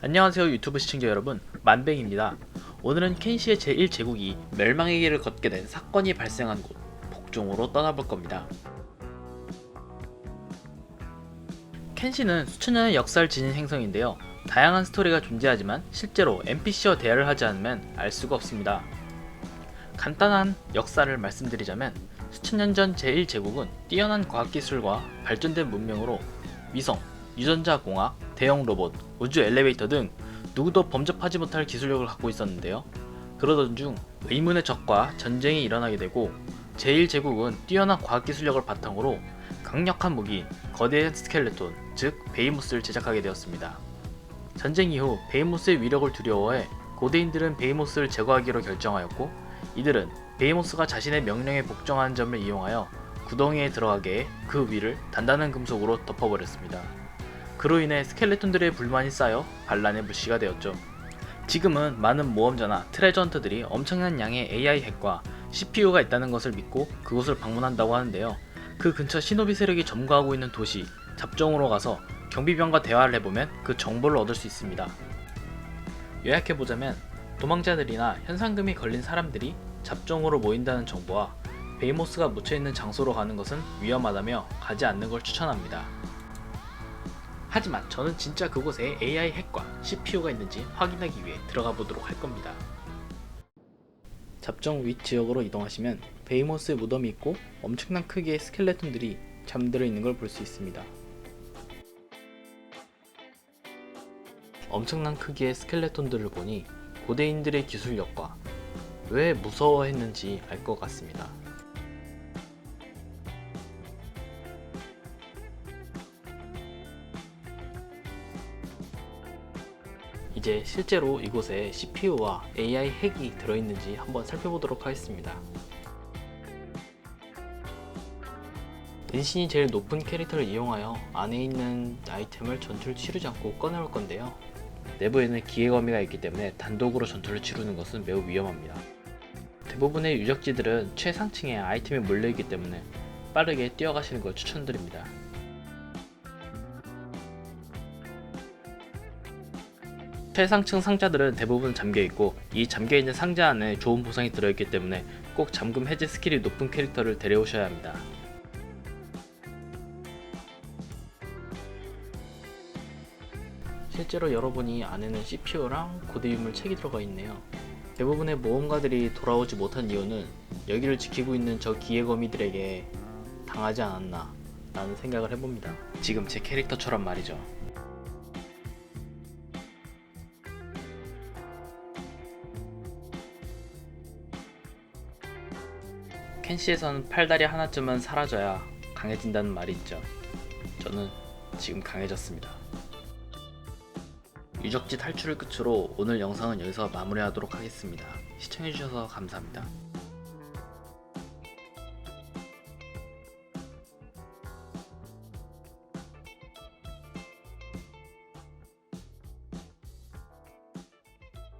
안녕하세요 유튜브 시청자 여러분. 만뱅입니다. 오늘은 켄시의 제1제국이 멸망의 길을 걷게 된 사건이 발생한 곳 복종으로 떠나볼 겁니다. 켄시는 수천 년의 역사를 지닌 행성인데요. 다양한 스토리가 존재하지만 실제로 NPC와 대화를 하지 않으면 알 수가 없습니다. 간단한 역사를 말씀드리자면 수천 년 전 제1제국은 뛰어난 과학기술과 발전된 문명으로 위성, 유전자 공학, 대형 로봇, 우주 엘리베이터 등 누구도 범접하지 못할 기술력을 갖고 있었는데요. 그러던 중 의문의 적과 전쟁이 일어나게 되고 제1제국은 뛰어난 과학기술력을 바탕으로 강력한 무기, 거대한 스켈레톤, 즉 베이모스를 제작하게 되었습니다. 전쟁 이후 베이모스의 위력을 두려워해 고대인들은 베이모스를 제거하기로 결정하였고 이들은 베이모스가 자신의 명령에 복종하는 점을 이용하여 구덩이에 들어가게 해그 위를 단단한 금속으로 덮어버렸습니다. 그로 인해 스켈레톤들의 불만이 쌓여 반란의 물씨가 되었죠. 지금은 많은 모험자나 트레저 헌터들이 엄청난 양의 AI 핵과 CPU가 있다는 것을 믿고 그곳을 방문한다고 하는데요. 그 근처 시노비 세력이 점거하고 있는 도시 잡종으로 가서 경비병과 대화를 해보면 그 정보를 얻을 수 있습니다. 요약해보자면 도망자들이나 현상금이 걸린 사람들이 잡종으로 모인다는 정보와 베이모스가 묻혀있는 장소로 가는 것은 위험하다며 가지 않는 걸 추천합니다. 하지만 저는 진짜 그곳에 AI 핵과 CPU가 있는지 확인하기 위해 들어가 보도록 할 겁니다. 잡종 윗 지역으로 이동하시면 베이모스의 무덤이 있고 엄청난 크기의 스켈레톤들이 잠들어 있는 걸 볼 수 있습니다. 엄청난 크기의 스켈레톤들을 보니 고대인들의 기술력과 왜 무서워했는지 알 것 같습니다. 이제 실제로 이곳에 CPU와 AI 핵이 들어있는지 한번 살펴보도록 하겠습니다. 은신이 제일 높은 캐릭터를 이용하여 안에 있는 아이템을 전투를 치르지 않고 꺼내올 건데요. 내부에는 기계거미가 있기 때문에 단독으로 전투를 치르는 것은 매우 위험합니다. 대부분의 유적지들은 최상층에 아이템이 몰려있기 때문에 빠르게 뛰어가시는 걸 추천드립니다. 최상층 상자들은 대부분 잠겨 있고 이 잠겨 있는 상자 안에 좋은 보상이 들어있기 때문에 꼭 잠금 해제 스킬이 높은 캐릭터를 데려오셔야 합니다. 실제로 여러분이 안에는 CPU랑 고대 유물 책이 들어가 있네요. 대부분의 모험가들이 돌아오지 못한 이유는 여기를 지키고 있는 저 기계거미들에게 당하지 않았나 라는 생각을 해봅니다. 지금 제 캐릭터처럼 말이죠. 켄시에서는 팔다리 하나쯤은 사라져야 강해진다는 말이 있죠. 저는 지금 강해졌습니다. 유적지 탈출을 끝으로 오늘 영상은 여기서 마무리하도록 하겠습니다. 시청해주셔서 감사합니다.